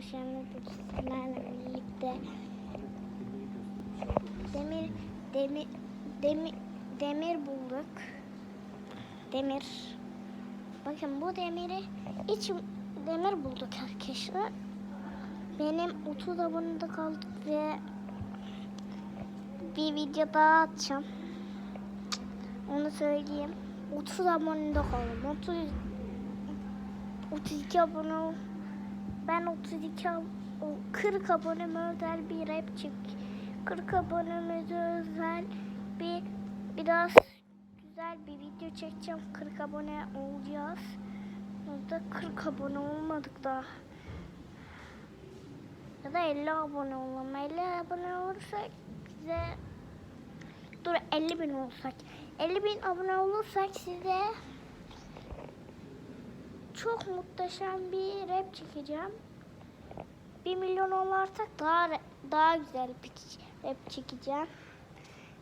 Şimdi sizlerle birlikte demir demir demir demir bulduk. Demir. Bakın bu demiri iç demir bulduk arkadaşlar. Benim 30 abonede kaldık ve bir video daha atacağım. Onu söyleyeyim. 30 abonede kaldım. 30 32 abone. Ben 32 ab- o 40 aboneme özel bir rap çek. 40 abonemize özel bir biraz güzel bir video çekeceğim. 40 abone olacağız. Burada 40 abone olmadık daha. Ya da 50 abone olalım. 50 abone olursak size dur 50 bin olsak 50 bin abone olursak size çok muhteşem bir rap çekeceğim. 1 milyon olursak daha daha güzel bir rap çekeceğim.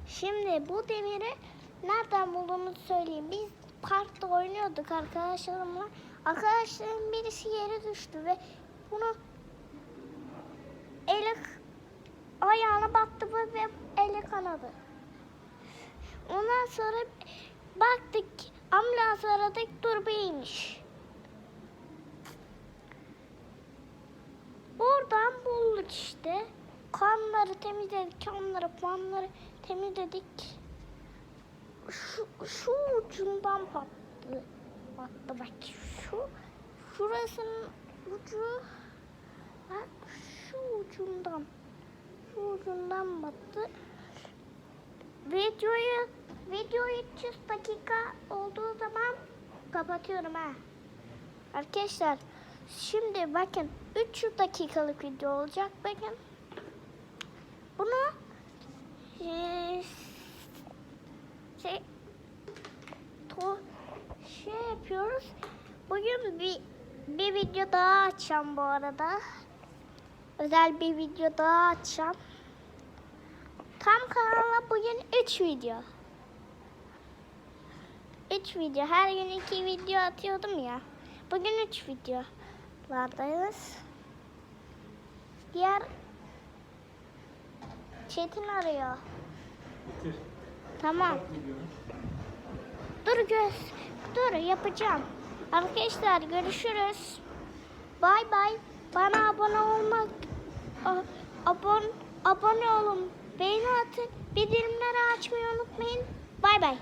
Şimdi bu demiri nereden bulduğumuzu söyleyeyim. Biz parkta oynuyorduk arkadaşlarımla. Arkadaşlarım birisi yere düştü ve bunu eli ayağına battı ve eli kanadı. Ondan sonra baktık ambulans aradık dur beymiş. Kanları temizledik, kanları, fanları temizledik. Şu, şu ucundan battı. Battı bak şu. Şurasının ucu. Bak şu ucundan. Şu ucundan battı. Videoyu videoyu 300 dakika olduğu zaman kapatıyorum ha. Arkadaşlar şimdi bakın 300 dakikalık video olacak bakın. Bunu eee, şey to, şey yapıyoruz. Bugün bir bir video daha açacağım bu arada. Özel bir video daha açacağım. Tam kanala bugün 3 video. 3 video. Her gün 2 video atıyordum ya. Bugün 3 videolardayız. Diğer Çetin arıyor. Bitir. Tamam. Dur göz. Dur yapacağım. Arkadaşlar görüşürüz. Bay bay. Bana abone olmak a- abon abone olun. Beğeni atın. Bildirimleri açmayı unutmayın. Bay bay.